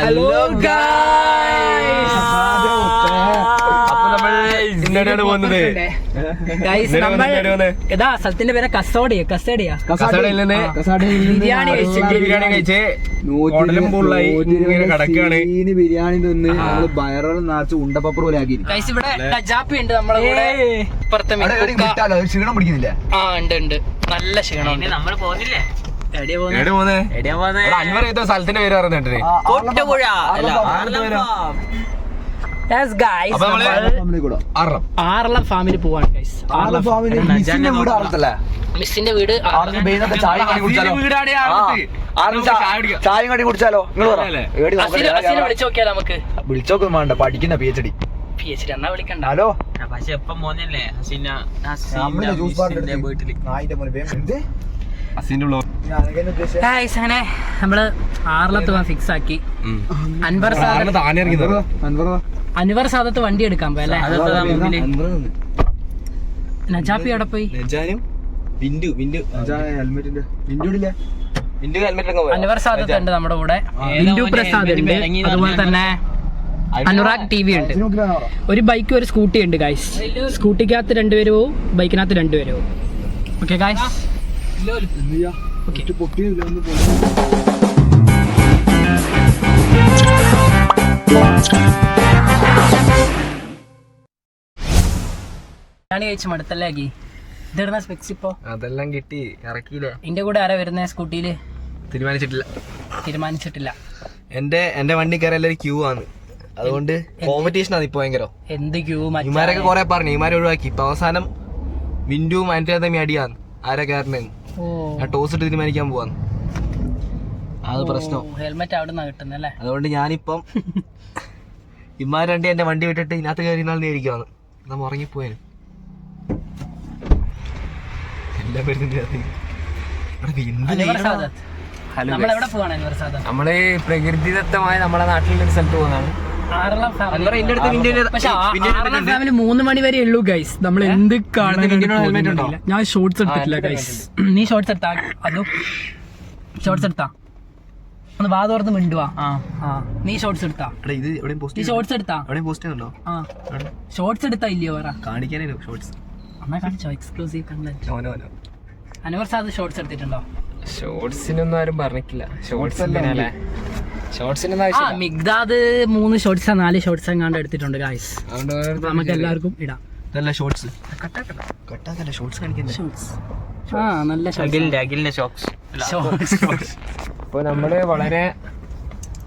Hello അപ്പൊ നമ്മൾ ഇന്നടെയാണ് പോകുന്നത്. ഗൈസ് നമ്മൾ. ഇതാ സ്ഥലത്തിന്റെ പേര് കസോടിയ നിന്ന് ബിരിയാണി കഴിച്ചു ബിരിയാണി കഴിച്ച് ഹോട്ടലും ഫുള്ളായി ഇങ്ങനെ കിടക്കാണ് ബിരിയാണി തിന്ന് നമ്മൾ വയറെല്ലാം നിറച്ച് ഉണ്ടപ്പപ്പർ പോലെ ആക്കി. ഗൈസ് ഇവിടെ നജാപ്പി ഉണ്ട് നമ്മളെ കൂടെ ഇപ്പുറത്തെ ക്ഷീണം പിടിക്കുന്നില്ല? ആ ഉണ്ട് ഉണ്ട്. നല്ല ക്ഷീണം നമ്മൾ പോകുന്നില്ലേ? അൻവർ ചെയ്ത സ്ഥലത്തിന്റെ പേര് പറഞ്ഞിട്ട് കൊട്ടുപുഴ. ആറളം ഫാമിലി പോവാണ് മിസ്സിന്റെ വീട് ചായ കടി കുടിച്ചാലോ? വീടാണ് ആ, ആറിന് ചാ- ചായ കടി കുടിച്ചാലോ? നിങ്ങൾ അല്ലേ? അസിനെ അസിനെ വിളിച്ചു നോക്കിയാലോ നമുക്ക്? വിളിച്ചോക്കൊന്നും വേണ്ട പഠിക്കുന്ന P H D P H D എന്നാ വിളിക്കണ്ട. ഹലോ? പക്ഷെ എപ്പം പോന്നല്ലേ? ഹസീന ബാറിന്റെ വീട്ടിൽ നായിന്റെ മോനെ അങ്ങനെ നമ്മൾ ആറിലത്ത് പോകാൻ ഫിക്സ് ആക്കി. അൻവർ സാദത്ത് അൻവർ സാദത്ത് വണ്ടി എടുക്കാൻ പോയല്ലേ? നജാപ്പി അവിടെ പോയി? അൻവർ സാദത്ത് ഉണ്ട് നമ്മുടെ കൂടെ. ബിന്ദു പ്രസാദ് ഉണ്ട്. അതുപോലെ തന്നെ അനുറാഗ് ടി വി ഉണ്ട്. ഒരു ബൈക്കും ഒരു സ്കൂട്ടി ഉണ്ട് ഗായ്സ് സ്കൂട്ടിക്കകത്ത് രണ്ടുപേര് പോവും ബൈക്കിനകത്ത് രണ്ടുപേര് പോവും. ഓക്കെ ഗൈസ് ബിരിയാണി കഴിച്ച് മടുത്തല്ലാക്കി ഇതെടുന്ന സ്പെക്സ് ഇപ്പോ? അതെല്ലാം കിട്ടി. ഇറക്കിയില്ലേ? എന്റെ കൂടെ ആരാ വരുന്ന സ്കൂട്ടിയിൽ? തീരുമാനിച്ചിട്ടില്ല. തീരുമാനിച്ചിട്ടില്ല. എന്റെ എന്റെ വണ്ടി കയറി എല്ലാവരും ക്യൂ ആണ്. അതുകൊണ്ട് കോമ്പറ്റീഷൻ ആണ് ഇപ്പൊ ഭയങ്കര. എന്ത് ക്യൂ ഇമാരൊക്കെ കൊറേ പറഞ്ഞു. ഇമാരെ ഒഴിവാക്കി. ഇപ്പൊ അവസാനം വിൻഡുവും അതിന്റെ തമ്മിൽ അടിയാന്ന് ആരാ കയറണേന്ന് ഞാൻ ടോസ് ഇട്ട് തീരുമാനിക്കാൻ പോവാന്ന്. അത് പ്രശ്നം. ഹെൽമെറ്റ് അവിടെ നിന്നാ കിട്ടുന്നല്ലേ അതുകൊണ്ട് ഞാനിപ്പം ഇമാര് രണ്ട് എന്റെ വണ്ടി വിട്ടിട്ട് ഇതിനകത്ത് കയറി നാൾ നേരിക്കുവാന്ന് നമ്മ ഉറങ്ങിപ്പോയേന്. എല്ലാം നമ്മൾ പ്രകൃതിദത്തമായ നമ്മുടെ നാട്ടിലുള്ള ഒരു സ്ഥലത്ത് പോകുന്നതാണ് ഫാമിലി മൂന്ന് മണി വരെ ഉള്ളൂ ഗൈസ് നമ്മൾ എന്ത് ഉണ്ടോ? ഞാൻ ഷോർട്സ് എടുത്തിട്ടില്ല ഗൈസ് നീ ഷോർട്സ് എടുത്താ? അതോ? ഷോർട്സ് എടുത്താ? ഒന്ന് വാ തുറന്ന് മിണ്ടുവാ നീ ഷോർട്സ് എടുത്താ? എടാ, ഇത് എവിടെയും പോസ്റ്റ് ഷോർട്സ് എടുത്താ? എവിടെയും പോസ്റ്റ് ചെയ്യുന്നുണ്ടോ ഷോർട്സ് എടുത്താ ഇല്ലയോ പറ. കാണിക്കാനല്ലോ ഷോർട്സ് എന്നാ കാണിച്ചോ? Exclusive content Anwar Saad shorts എടുത്തിട്ടുണ്ടോ? ഷോർട്സിനൊന്നും ആരും പറഞ്ഞിട്ടില്ല. ഷോർട്സ് അല്ലേ മിഗ്ദാദ് മൂന്ന് ഷോർട്സ് നാല് ഷോർട്സ് എങ്ങാണ്ട് എടുത്തിട്ടുണ്ട് ഓരോരുത്തർ നമുക്ക് എല്ലാവർക്കും ഇടാം. ഇതല്ല ഷോർട്സ് കട്ടാക്കല്ല ഷോർട്സ് കാണിക്കുന്നത് ഷോർട്സ് ആ നല്ല അഖിലിന്റെ അഖിലിന്റെ ഷോക്സ് ഷോർട്സ് അപ്പോൾ നമ്മൾ വളരെ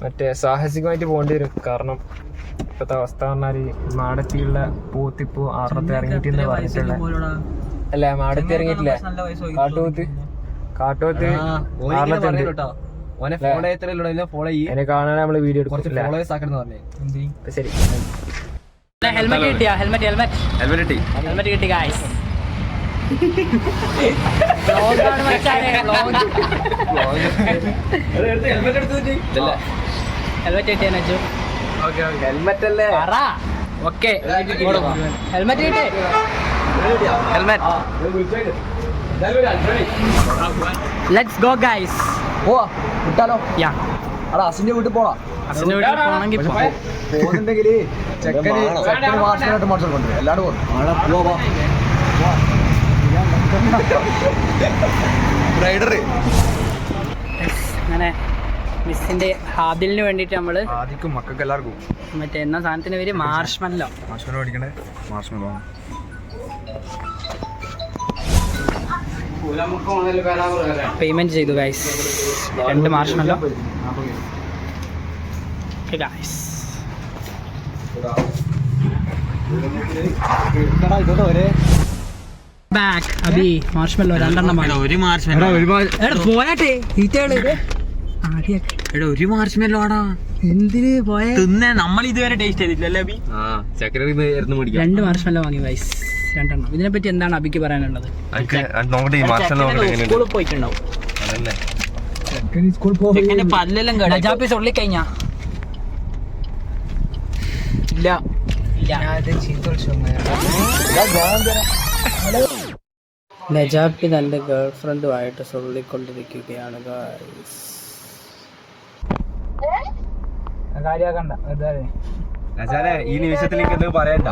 മറ്റേ സാഹസികമായിട്ട് പോകേണ്ടി വരും. കാരണം ഇപ്പോഴത്തെ അവസ്ഥ പറഞ്ഞാൽ മാടത്തിയുള്ള പൂത്തിപ്പൂ ആറത്തെ ഇറങ്ങിയിട്ട് പറഞ്ഞിട്ടുള്ള അല്ല മാടത്തി ഇറങ്ങിയിട്ടില്ല. കാട്ടുപോത്ത് കാട്ടുപോത്ത് ഓനെ ഫോളോ ചെയ്യത്തില്ല ഫോളോ ചെയ്യും. അതിനെ കാണാൻ നമ്മൾ വീഡിയോ എടുക്കില്ല ഫോളോവേഴ്സ് ആക്കണം പറഞ്ഞേ. ശരി. ഹെൽമെറ്റ് കിട്ടിയാ? ഹെൽമെറ്റ് ഹെൽമെറ്റ് ഹെൽമെറ്റ് ഇട്ടി ഹെൽമെറ്റ് കിട്ടി ഗായ്സ് ഹെൽമെറ്റ് കിട്ടിയ നജു? ഹെൽമെറ്റ് അല്ലേ? ഓക്കെ. ഹെൽമെറ്റ് കിട്ടി. ലെറ്റ്സ് ഗോ ഗൈസ് പോവാ വിട്ടാലോ? യാ അടാ അസിന്റെ വീട്ടിൽ പോടാ. അസിന്റെ വീട്ടിൽ പോണെങ്കിൽ പോകുന്നുണ്ടെങ്കിൽ ചെക്കന് ചെക്കന് മാർഷലായിട്ട് മാർഷൽ കൊണ്ടുവരും എല്ലാവരും പോകും പോവാ റൈഡർ അങ്ങനെ മിസ്സിന്റെ ഹാദിലിന് വേണ്ടിയിട്ട് നമ്മൾ ആദ്യം മക്കൾക്ക് എല്ലാവർക്കും മറ്റേ എന്നാ സാധനത്തിന് പേര് മാർഷ്മല്ലോ മാർഷ്മല്ലോ അടിക്കണേ മാർഷ്മലോ പേയ്മെന്റ് ചെയ്തു ഗൈസ് രണ്ട് marshmallow guys back Abi marshmallow രണ്ടെണ്ണം. ഒരു മാർഷ്മെല്ലോ ഒരുപാട് പോയാട്ടെ ഈറ്റകൾ എടാ ഒരു മാർച്ച് മെല്ലോടാ എന്തിന് പോയ? തിന്നെ നമ്മൾ ഇതുവരെ ടേസ്റ്റ് പിടിക്കാം രണ്ട് മാർഷ്മല്ലോ വാങ്ങി ഗൈസ് രണ്ടെണ്ണം. ഇതിനെപ്പറ്റി എന്താണ് അബിക്ക് പറയാനുള്ളത്? സ്കൂളിൽ പോയിട്ടുണ്ടാവും. പല്ലെല്ലാം കഴിഞ്ഞാ ഇല്ല. നജാപ്പി തന്റെ ഗേൾ ഫ്രണ്ടുമായിട്ട് സൊള്ളിക്കൊണ്ടിരിക്കുകയാണ് ഗായ്സ് കാര്യാക്കണ്ട വെറുതെ. ഈ നിമിഷത്തിലേക്ക് എന്ത് പറയണ്ട.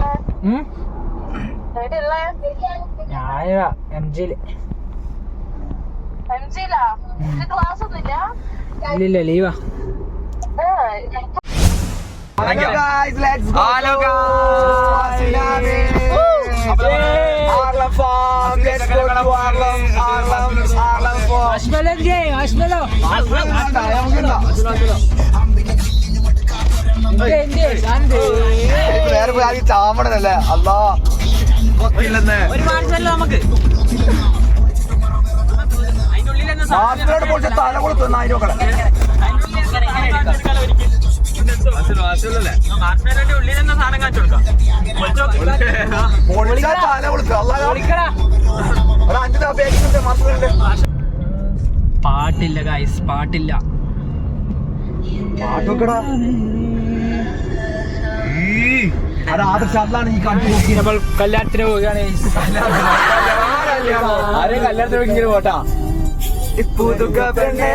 ഞാനിതാ എം ജിയിൽ ഇല്ലില്ല ലീവാ. Hello guys let's go hello നേരെ പോയി ആദ്യം ചാമടനല്ലേ അല്ലാ കൊത്തില്ലെന്ന് ഒരു മാർച്ചല്ലോ നമുക്ക്. അതിന്റെ ഉള്ളിൽ തന്നെ മാസ്റ്ററോട് പൊളിച്ച തല കൊടുത്തു നായിരം മക്കളെ. പൊളിച്ച തല കൊടുക്കുക അല്ലാ അഞ്ച് പേജുണ്ട് മാസ്റ്ററുണ്ട് പാട്ടില്ല ഗായ്സ് പാട്ടില്ല. നമ്മൾ കല്യാണത്തിന് പോവുകയാണ്. കല്യാണത്തിന് ഇങ്ങനെ പോട്ടാ? പുതുക പെണ്ണെ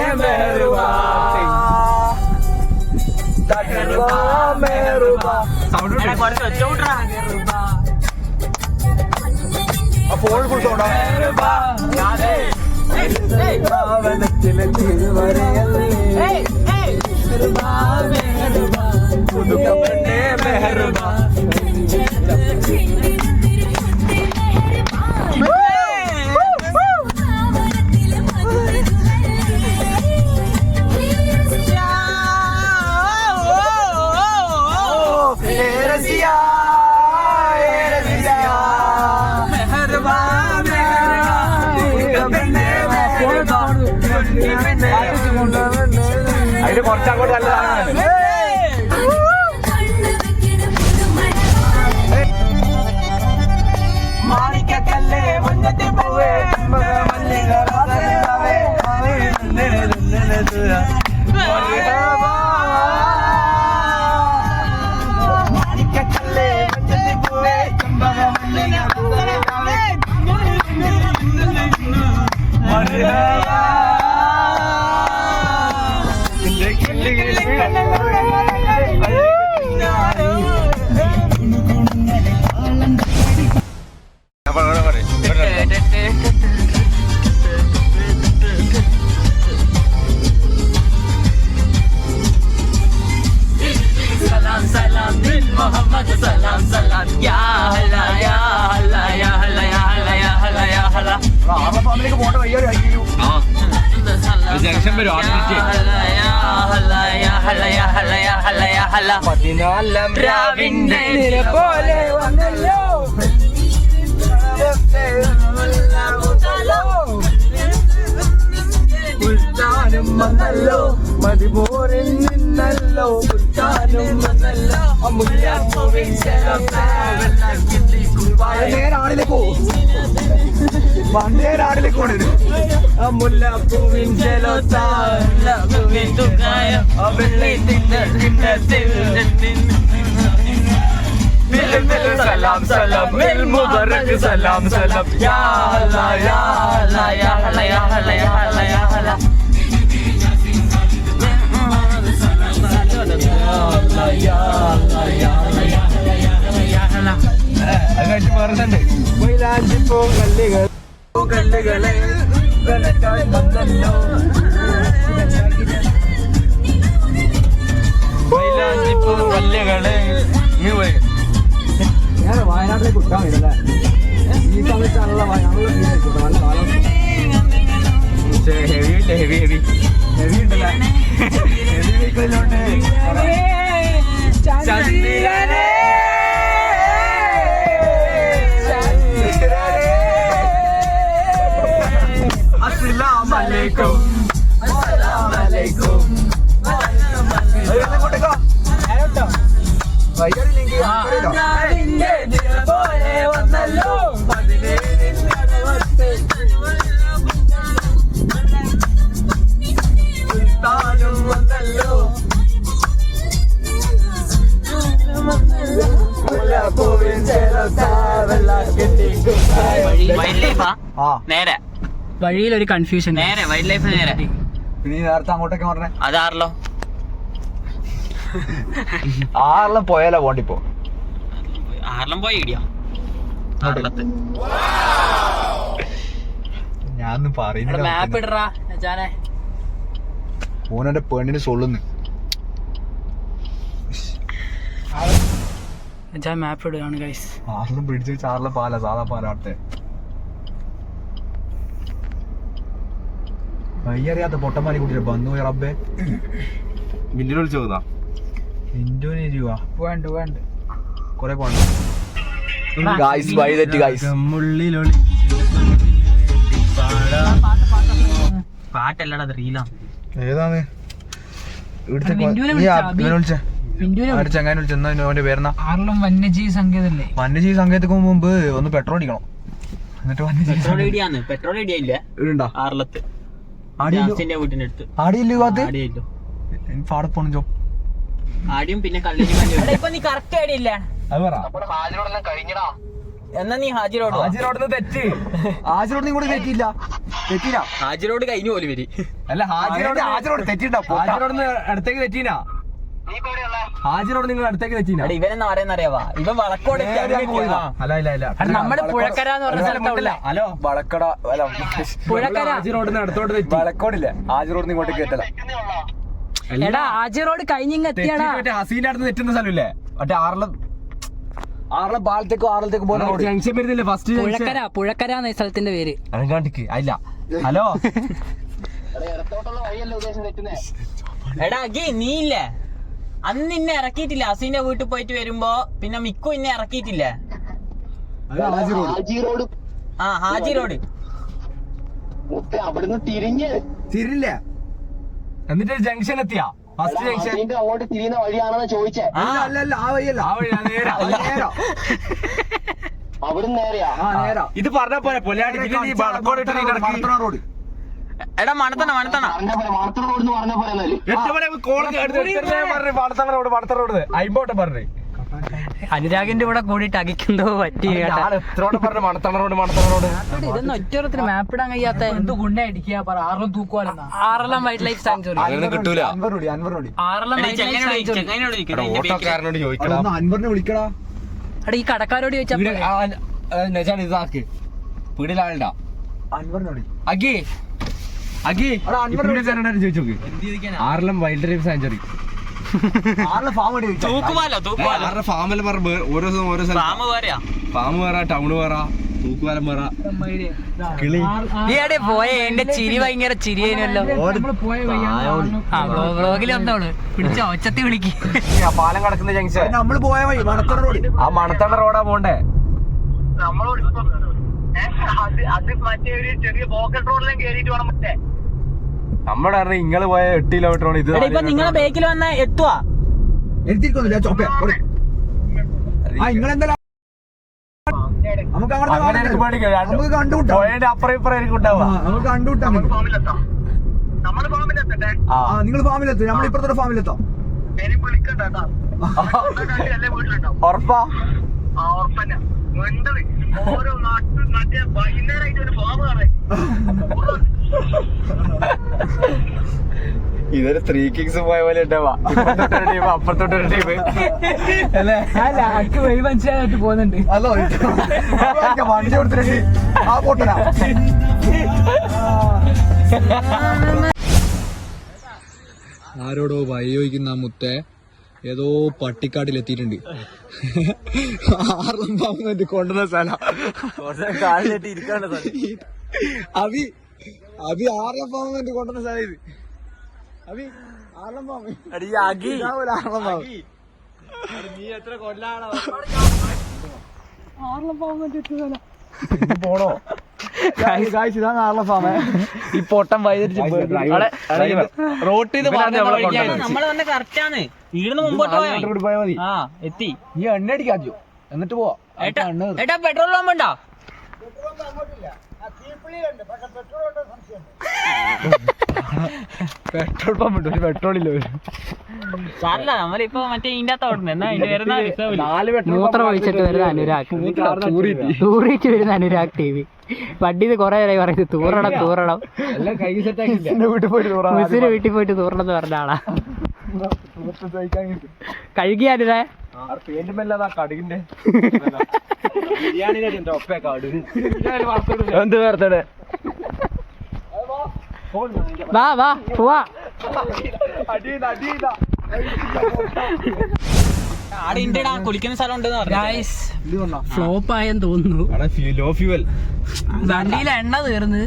ഫോൺ കൊടുത്തോടാ പാവനത്തിലെ തിരുവരയല്ലേ പുതുക പെണ്ണെ മെഹറുബാ മുഹമ്മദ് salam salam യാ ഹല യാ ഹല യാ ഹല യാ ഹല യാ ഹല യാ ഹല ഫാമിലിക്ക് പോകേണ്ട വയ്യൊരു അയ്യോ ജംഗ്ഷൻ വരും പതിനാലാം രാവിന്റെ പോലെ വന്നല്ലോ. ഉൽത്താനും വന്നല്ലോ. മതിപോരിൽ നിന്നല്ലോ. ഉൽത്താനും വന്നല്ലോ. അമുല്യാപ്പൂവിൻ നേരാണിലേക്ക് പോകും പണ്ടേരാടിലേക്ക് പോണത് അമുല്ലപ്പൂവിൻ സലാം സലാം. മിൽ മുബറക് സലാം സലാം. യാ അല്ലാ യാ അല്ലാ യാ ഹല या ഹല या ഹല या ഹല അലൈക്കും പോലെ വന്നല്ലോ. നേരെ. വഴിയിൽ ഒരു കൺഫ്യൂഷൻ നേരെ വൈൽഡ് ലൈഫ് നേരെ പിന്നെ നേരത്തെ അങ്ങോട്ടൊക്കെ പറഞ്ഞേ. അതാറല്ലോ ആറെല്ലാം പോയാലോ പോണ്ടിപ്പോ ആറെല്ലാം പോയി ഇടിയാ? ഞാനൊന്നും പറയുന്നില്ല മാപ്പ് ഇടറാ ജാനെ ഓനെന്റെ പെണ്ണിന് സൊള്ളുന്നു. മാപ്പ് ഇടുകയാണ് ഗൈസ് ആറിലും പിടിച്ച് വെച്ച് പാലാ പാല സാധാ പാലാട്ടെ വയ്യറിയാത്ത പൊട്ടമാരി കുട്ടിയെ ബന്ധു പോയി റബ്ബേ. മിന്നിൽ വിളിച്ചു നോക്കുന്നാ? ഇൻഡോനേ രൂപ വേണ്ട വേണ്ട. കൊറേ പോണ്ട ഗായ്സ് ബൈ തെറ്റ് ഗായ്സ് പാട്ടല്ലടാ അത് റീലാ ഏതാണ്? ഇവിടുത്തെ കൊ- ബിന്ദുവിനെ നീ ആ- വിളിച്ചാ, ബി- ഇവനെ വിളിച്ചേ. പിന്തുവിനെ ആരുടെ ചങ്ങാനെ വിളിച്ച അവന്റെ പേരെന്നാ? ആറിലും വന്യജീവി സങ്കേതല്ലേ വന്യജീവി സങ്കേതത്തിന് മുമ്പ് ഒന്ന് പെട്രോൾ അടിക്കണം. എന്നിട്ട് വന്യജീവി പെട്രോൾ ഇടിയാന്ന് പെട്രോൾ ഇടിയില്ല ഇടണ്ടാ ആറളത്ത്. ആടിയല്ലോ ജാസിന്റെ അടുത്ത് ആടിയില്ലേ കാത്ത് ആടിയല്ലോ. പാടെ പോണം ജോ. ആടിയും പിന്നെ നീ കറക്റ്റ് ആടിയില്ല അത് പറ. എന്നാ നീ ഹാജിറോഡ് തെറ്റ്. കൂടി തെറ്റില്ല ഹാജിറോഡ് കഴിഞ്ഞു പോലും വരി അല്ല ഹാജിറോട് ഹാജിറോട് തെറ്റിട്ടോ ഹാജിറോട് അടുത്തേക്ക് തെറ്റീനാ ഹാജിറോട് നിങ്ങൾ അടുത്തേക്ക് തെറ്റീനാ എടാ ഇവനെന്ന് പറയുന്നറിയാവാ ഇവൻ വളക്കോട്. അല്ല ഇല്ല ഇല്ല. അത് പുഴക്കര എന്ന് പറഞ്ഞ സ്ഥലത്തുള്ള ഹലോ വളക്കട അല്ല. പുഴക്കര. ഹാജിറോഡിന് അടുത്തോട്ട് തെറ്റി. വളക്കോടില്ലേ? ഹാജിറോഡ് ഇങ്ങോട്ട് കേട്ടല്ല എടാ ആജി റോഡ് കഴിഞ്ഞിങ് എത്തിയാടാ. ഹസീന്റെ അടുത്ത് തെറ്റുന്ന സ്ഥലമില്ലേ? മറ്റേ ആറിലും ആറിലെ പാലത്തേക്കും ആറളത്തേക്കും പോകുന്ന ജംഗ്ഷൻ വരുന്നില്ലേ? ഫസ്റ്റ് പുഴക്കര പുഴക്കര എന്ന സ്ഥലത്തിന്റെ പേര്. അനങ്ങാണ്ടിക്ക് അല്ല ഹലോ. എടാ നീ ഇല്ലേ അന്ന് ഇന്നെ ഇറക്കിയിട്ടില്ല. അസീന്റെ വീട്ടിൽ പോയിട്ട് വരുമ്പോ പിന്നെ മിക്കു ഇന്നെ ഇറക്കിയിട്ടില്ലേ. ഹാജി റോഡ്. ആ ഹാജി റോഡ്. മുത്ത് അവിടുന്ന് തിരിഞ്ഞ്. തിരില്ല. എന്നിട്ട് ജംഗ്ഷൻ എത്തിയ? ഫസ്റ്റ് ജംഗ്ഷൻ അങ്ങോട്ട് തിരിയുന്ന വഴിയാണെന്ന് ചോദിച്ചേ. ആ. അല്ല അല്ല ആ വഴിയല്ല. ആ വഴി നേരാ. നേരാ. അവിടുന്ന് നേരെയാ. ആ നേരാ. ഇത് പറഞ്ഞ പോലെ പൊല്ലാടി. പിന്നെ നീ വളക്കോട് ഇട്ട് നീ കിടക്കി. റോഡ്. എടാ മണത്തണ മണത്തണ. അയിമ്പോട്ടെ പറഞ്ഞു. അനുരാഗിന്റെ കൂടെ കൂടിയിട്ട് അകിക്കെന്തോ പറ്റി ഇതൊന്നും ഒറ്റത്തിന് മാപ്പ് ഇടാൻ കഴിയാത്ത എന്ത് ഗുണ്ടടിക്കുക പറ. Aralam തൂക്കുവാലെന്നാ Aralam wild life sanctuary wild life എടാ ഈ കടക്കാരോട് ചോദിച്ചാ നെജാൻ ഇതാക്ക് വീടിലാളുണ്ടാ അൻവറിനോട്. അഗി. ആറെല്ലാം വൈൽഡ് ലൈഫ് സാഞ്ചുറി. ആരുടെ ഫാമിൽ പറ ഓരോ ദിവസം ഓരോ സ്ഥലം ഫാം വേറ ടൗണ് വേറ തൂക്കുപാലം വേറ. കിളി. നീ എവിടെ പോയ എന്റെ ചിരി ഭയങ്കര ചിരിയേനല്ലോ ബ്ലോഗിൽ വന്നോൾ. പിടിച്ച ഒച്ചത്തി വിളിക്ക്. ആ പാലം കടക്കുന്ന ജംഗ്ഷൻ നമ്മൾ പോയ വഴി മണത്തറ റോഡ്. ആ മണത്തണ റോഡാ പോണ്ടേ? നമ്മളോട് ഇപ്പം അത് അത് മറ്റേ ഒരു ചെറിയ പോക്കറ്റ് റോഡിലും കേറിയിട്ട് വേണം മറ്റേ. നമ്മുടെ അറിഞ്ഞ ഇങ്ങൾ പോയ എട്ട് കിലോമീറ്റർ ആണ് ഇത് എടാ ഇപ്പൊ നിങ്ങളെ ബേക്കിൽ വന്ന എത്തുവാ? എത്തിക്കൊന്നുമില്ല ചോപ്പ ആ നിങ്ങളെന്താ നമുക്ക് അങ്ങോട്ട് അങ്ങനെ എനിക്ക് പേടിക്കില്ല. രണ്ട് നമുക്ക് കണ്ടുമുട്ടാം പോയതിന്റെ അപ്പുറം ഇപ്പുറം എനിക്ക് ഉണ്ടാവുക. ആ, നമുക്ക് കണ്ടുമുട്ടാം നമുക്ക്. ഫാമിലെത്താം. നമ്മൾ ഫാമിലെത്തട്ടെ? ആ. ആ നിങ്ങൾ ഫാമിലെത്തും. നമ്മൾ ഇപ്പുറത്തെ ഫാമിലെത്താം. ഇനി വിളിക്കണ്ട കേട്ടോ. അല്ലേ വീട്ടിലുണ്ടാവും. ഉറപ്പാ. ആ ഉറപ്പന്നെ. വേണ്ടത് ഓരോ നാട്ടിൽ മറ്റേ വൈകുന്നേരമായിട്ട് ഒരു ഫാം കാണേ ഇതൊരു ത്രീ കിങ്സ് പോയ പോലെ ഉണ്ടാവാ ടീം അപ്പുറത്തോട്ടൊരു ടീം അല്ലേ? അല്ല അക്ക് വഴി മനസ്സിലായിട്ട് പോകുന്നുണ്ട്. അല്ലോ വണ്ടി കൊടുത്തിട്ട് ആ പോട്ടനാ ആരോടോ വയോയിക്കുന്ന ആ മുത്തെ ഏതോ പട്ടിക്കാട്ടിലെത്തിയിട്ടുണ്ട്. ആറും പാമ്പ് കൊണ്ടുവന്ന സ്ഥലം. കാലിലിട്ട് ഇരിക്കാണ്ട് അഭി അഭി ആറിലും പാമ്പ് കൊണ്ടുവന്ന സ്ഥലം ഇത്. ആറിലെ ഫാമേ ഈ പൊട്ടം വൈദ്യുതി റോട്ടിൽ നമ്മൾ വന്ന കറക്റ്റ് ആണ് ഇവിടുന്ന് മുമ്പോട്ട് പോയാ മതി. പോയാൽ മതി. ആ എത്തി. നീ എണ്ണ അടിക്കാദ്യോ എന്നിട്ട് പോവാ. ഏട്ടാ ഏട്ടാ പെട്രോൾ പമ്പ് ഉണ്ടോ? പെട്രോൾ പമ്പ് ഉണ്ട്. ഒരു പെട്രോൾ ഇല്ല സാറില്ല നമ്മളിപ്പോ മറ്റേ ഇതിന്റെ അകത്ത് ഓടുന്നത് എന്നാ ഇതിന്റെ വരുന്ന നാല് പെട്രോൾ മൂത്രം ഒഴിച്ചിട്ട് വരുന്ന അനുരാഗ്. തൂറിയിട്ട് വരുന്ന അനുരാഗ് ടി വി പണ്ടിത് കൊറേ നേരമായി പറയുന്നത് തൂറണം തൂറണം. എല്ലാം കൈ സെറ്റ് ആക്കി വീട്ടിൽ പോയിട്ട് മുസിന് വീട്ടിൽ പോയിട്ട് തൂറണം എന്ന് പറഞ്ഞ ആളാ. കഴുകിയാലേ പെയിന്റുമല്ലാതാ കടുകിന്റെ. ബിരിയാണിയുടെ എന്റെ ഒപ്പേ കടുക് എന്ത് വേർത്തടെ വാ. വാ പോവാ. ഫ്ലോപ്പ് ആയെന്ന് തോന്നുന്നു. വണ്ടിയിലെ എണ്ണ തീർന്ന്.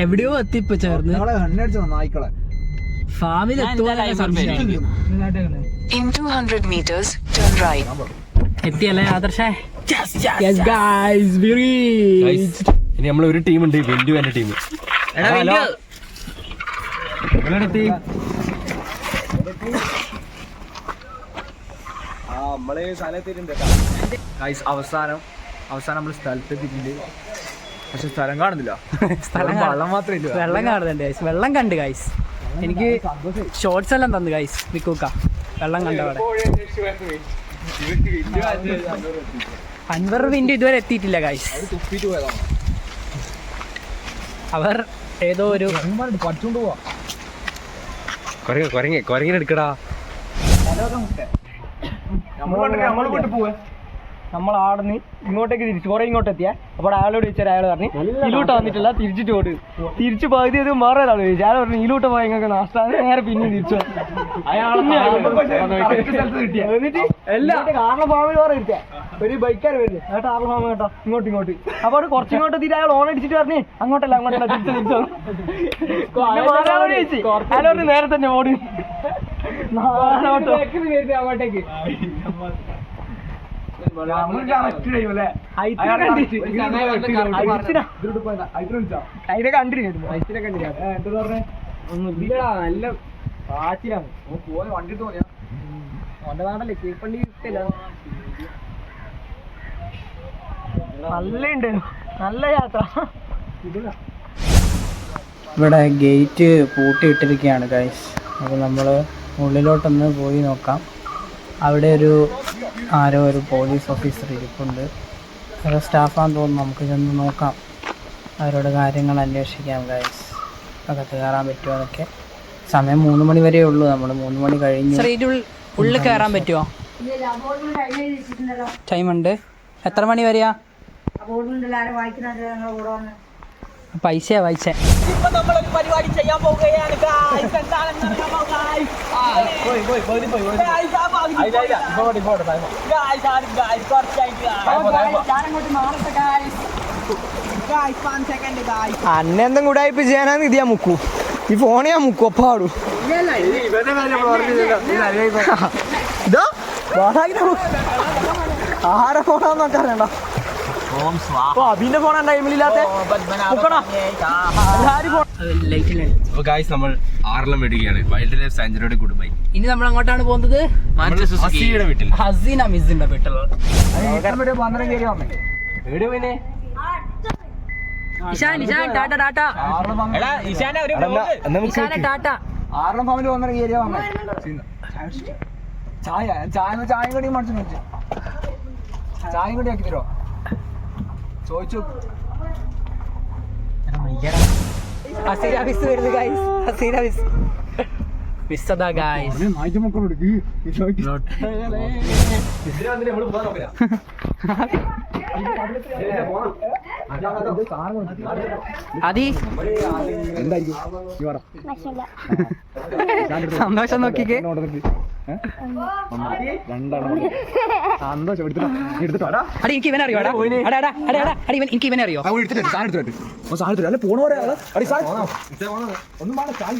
എവിടെയോ എത്തിപ്പോ ചേർന്ന്. എണ്ണ നായ്ക്കളെ ഫാമിൽ എത്തുവാനുള്ള സംശയം. In 200 meters, turn right. എത്തിയല്ലേ ആദർശേ? യെസ് ഗൈസ് വി ഇനി നമ്മൾ ഒരു ടീം. ഉണ്ട് വെന്റു എന്റെ ടീം ടീം ആ നമ്മൾ സ്ഥലത്തിട്ടുണ്ട് ഗൈസ് അവസാനം അവസാനം നമ്മൾ സ്ഥലത്തെത്തിയിട്ടുണ്ട്. പക്ഷെ സ്ഥലം കാണുന്നില്ല. സ്ഥലം വെള്ളം മാത്രമേ വെള്ളം കാണുന്നുണ്ട് ഗൈസ് വെള്ളം കണ്ട് ഗൈസ് എനിക്ക് ഷോർട്സ് എല്ലാം തന്നു ഗൈസ് നിക്കൂക്ക. വെള്ളം കണ്ടവിടെ അൻവർ വിൻഡ് ഇതുവരെ എത്തിയിട്ടില്ല ഗൈസ് അവർ ഏതോ ഒരു പഠിച്ചോണ്ട് പോവാ. കൊരങ്ങ കൊരങ്ങ കൊരങ്ങിനെടുക്കടാ നമ്മൾ വീട്ടിൽ പോവാ. നമ്മൾ ആടുന്ന് ഇങ്ങോട്ടേക്ക് തിരിച്ചു കുറെ ഇങ്ങോട്ട് എത്തിയ അപ്പോൾ അയാളോട് ചോദിച്ചാൽ അയാൾ പറഞ്ഞു ഇലൂട്ട വന്നിട്ടില്ല തിരിച്ചിട്ട് ഓട്. തിരിച്ചു പകുതി അത് വേറെ ഒരാൾ ചോദിച്ചു അയാൾ പറഞ്ഞു ഇലൂട്ട പോയ നിങ്ങൾക്ക് നാഷ്ട. നേരെ പിന്നെ തിരിച്ചു എന്നിട്ട് എല്ലാ കാരണ ഫാമിൽ വേറെ ഇരുത്തിയ ഒരു ബൈക്കാർ വരുന്നത് കേട്ടോ ആറ് ഫാമ കേട്ടോ ഇങ്ങോട്ട് ഇങ്ങോട്ട്. അപ്പോൾ അവിടെ കുറച്ച് ഇങ്ങോട്ട് എത്തിയിട്ട് അയാൾ ഓൺ അടിച്ചിട്ട് പറഞ്ഞു അങ്ങോട്ടല്ല അങ്ങോട്ടല്ല തിരിച്ചു തിരിച്ചു അയാളോട് നേരെ തന്നെ ഓടി. അങ്ങോട്ടേക്ക്. അതിനെ കണ്ടിരുന്നു നല്ല പാച്ചിലാണ്. വണ്ടി തോന്നിയാ നാടല്ലേ? നല്ല ഉണ്ട്. നല്ല യാത്ര. ഇവിടെ ഗേറ്റ് പൂട്ടിയിട്ടിരിക്കുകയാണ് ഗൈസ് അപ്പോൾ നമ്മൾ ഉള്ളിലോട്ടൊന്ന് പോയി നോക്കാം. അവിടെ ഒരു ആരോ ഒരു പോലീസ് ഓഫീസർ ഇരിപ്പുണ്ട്. അവരുടെ സ്റ്റാഫാന്ന് തോന്നുന്നു. നമുക്ക് ചെന്ന് നോക്കാം. അവരോട് കാര്യങ്ങൾ അന്വേഷിക്കാം ഗൈസ് അകത്ത് കയറാൻ പറ്റുമോ എന്നൊക്കെ. സമയം മൂന്ന് മണി വരെ ഉള്ളൂ. നമ്മൾ മൂന്ന് മണി കഴിഞ്ഞു. ഉള്ളിൽ കയറാൻ പറ്റുമോ? ടൈം ഉണ്ട്. എത്ര മണി വരെയാ? പൈസയാ പൈസ ഇപ്പൊ നമ്മളൊരു പരിപാടി ചെയ്യാൻ പോവുകയാണ്. അന്നെന്തും കൂടെ ഇപ്പൊ ചെയ്യാനാന്ന് ഇത് ഞാൻ മുക്കൂ. ഈ ഫോണ് ഞാൻ മുക്കു ഒപ്പാടു ഇതോ ആരെ ഫോണാന്ന് നോക്കാറുണ്ടോ ടൈമിലില്ലാത്ത അപ്പൊ ഗായ്സ് നമ്മൾ ആറളം വിടുകയാണ്. വൈൽഡ് ലൈഫ് സാഞ്ചുറിയുടെ കൂടെ ബൈ ഇനി നമ്മൾ അങ്ങോട്ടാണ് പോകുന്നത്? ഹസിയുടെ വീട്ടിൽ ഹസീന മിസിന്റെ വീട്ടിലുള്ള പന്ത്രണ്ട് കയറി വന്നേ. എവിടെ പിന്നെ ഇഷാൻ ഇഷാൻ ടാറ്റ ടാറ്റ. ഒരു ഇഷാനെ ടാറ്റ. ആറളം ഫാമിലി വന്നേ. ചായ ചായ ചായ കൂടി മടിച്ചു ചായ കൂടി ആക്കി തരോ ചോദിച്ചു. ഹസീന മിസ് വരുന്നു ഗൈസ് ഹസീന മിസ് മിസ് അതാ ഗൈസ് നായിന്റെ മക്കളോട് അതി സന്തോഷം നോക്കിക്കേ. സന്തോഷം എടുത്തിട്ടാ എടുത്തിട്ടാ അടി എനിക്ക് ഇവനെ അറിയോ എനിക്ക് ഇവനെ അറിയോ? എടുത്തിട്ട് സാധനം എടുത്തിട്ട് സാധനം എടുത്തിട്ട് അല്ല പോണ പറയാ അടി ഒന്നും വേണ്ട സാധനം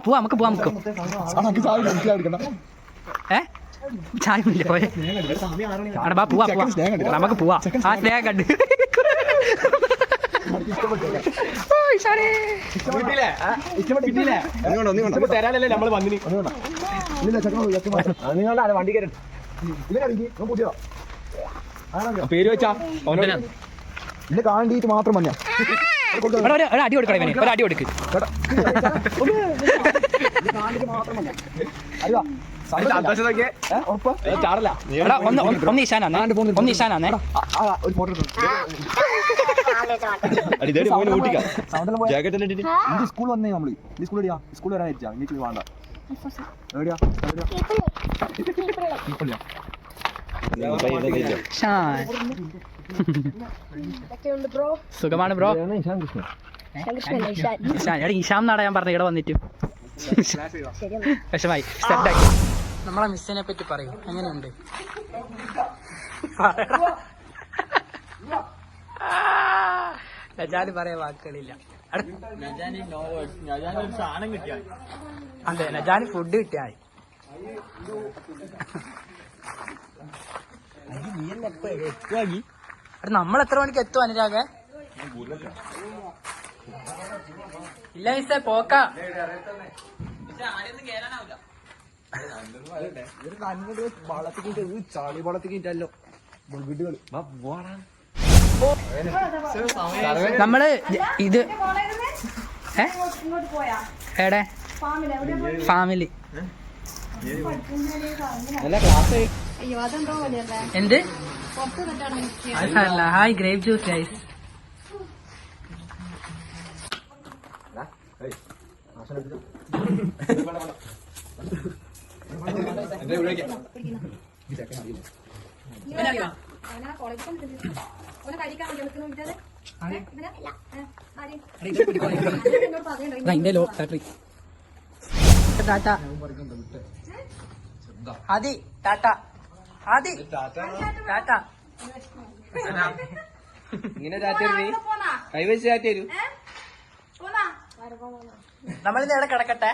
പോവാ നമുക്ക് പോവാം നമുക്ക്. ഏഹ് ചായ പോയെ. അവിടെ ബാ പോവാ പോവാ. നമുക്ക് പോവാ. ആ സ്നേഹം കണ്ട്. വണ്ടി കയറി പേര് വെച്ചാ? ഇല്ല കാണ്ടിട്ട് മാത്രം മഞ്ഞ അടി കൊടുക്കണം ഇവന്. ഒരു അടി കൊടുക്ക്. ചാടല്ല എടാ ഒന്ന് ഒന്ന് സ്കൂൾ വന്നേ നമ്മൾ ഈ സ്കൂൾ എടിയാ സ്കൂൾ ഇരിച്ചാ ഇനി വേണ്ട എവിടെയാ എവിടെയാ ഷാൻ സുഖമാണ് ബ്രോ ഇഷാൻ എടാ ഇഷാം എന്നാടാ ഞാൻ പറഞ്ഞ ഇവിടെ വന്നിട്ട് വിഷമായി. സെറ്റാക്കി നമ്മളെ മിസ്സിനെ പറ്റി പറയൂ. എങ്ങനെയുണ്ട്? നജാന് പറയാൻ വാക്കുകളില്ല. അതെ നജാന് ഫുഡ് കിട്ടിയായി നമ്മൾ എത്ര മണിക്ക് എത്തും അനുരാഗ? ഇല്ല മിസ്സേ പോക്ക. ചാളി വളത്തിക്കിട്ടല്ലോ വീടുകൾ നമ്മൾ ഇത് ഏടെ എടെ ഫാമിലി. എന്ത്? അല്ല ഹായ് ഗ്രേപ്പ് ജ്യൂസ് ഗൈസ് അതിന്റെ low battery tata Adi tata Adi tata ഇങ്ങനെ ചാറ്റരുത് കൈവച്ച് ചാറ്റരു നമ്മളിന്ന് എവിടെ കിടക്കട്ടെ.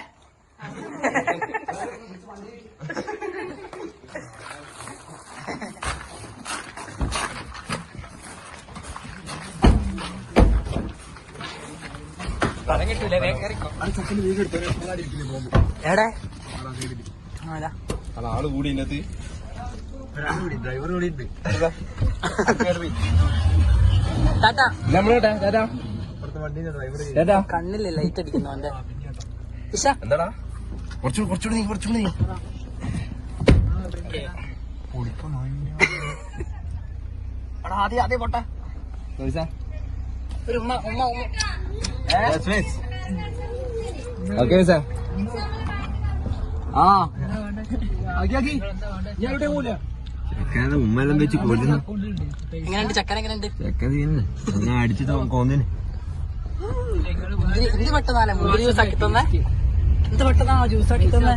സ്ഥലം കിട്ടൂലേ? വേഗം കയറിക്കോ എവിടെ? ആ, ഇതാ. ആൾ കൂടി ഇന്നത്തെ ഡ്രൈവർ കൂടി ഉണ്ട്. ടാറ്റ നമ്മളോട്ടെ ചേട്ടാ അപ്പുറത്തെ ഡ്രൈവർ ചേട്ടാ കണ്ണിൽ ലൈറ്റ് അടിക്കുന്നു അവന്റെ. ഇഷ. എന്താടാ? കുറച്ചുകൂടി കുറച്ചുകൂടി നീ കുറച്ചുകൂടി നീ. എടാ ആദ്യം ആദ്യം പോട്ടെ. ഒരു ഉമ്മ ഉമ്മ ഉമ്മ. ഓക്കെ സാർ ആ. ഉമ്മെല്ലാം വെച്ച് കൊല്ലുന്നു. എങ്ങനെയുണ്ട്? ചക്കൻ എങ്ങനെയുണ്ട്? ചെക്കൻ അടിച്ചിട്ട് കൊന്നിന് എന്ത് എന്ത് പെട്ടെന്നാലേ മുന്തിരി ജ്യൂസ് ആക്കി തന്നെ? എന്ത് പെട്ടെന്നാണോ ജ്യൂസ് ആക്കി തന്നെ?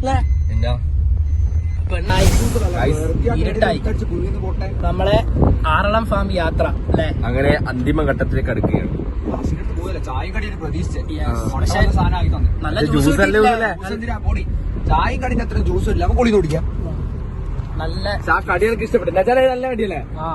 അല്ലേ? എന്നാ പെണ്ണായി. ഇരുട്ടായി. നമ്മളെ ആറളം ഫാം യാത്ര അല്ലേ? അങ്ങനെ അന്തിമ ഘട്ടത്തിലേക്ക് അടുക്കുകയാണ്. ചായ നല്ല ജ്യൂസ്. ഉള്ളേ? കടിന്റെ അത്ര ജ്യൂസ് ഇല്ല. പൊളി നോടിക്കാം നല്ല കടികൾക്ക് ഇഷ്ടപ്പെട്ടു. നല്ല കടിയല്ലേ? ആ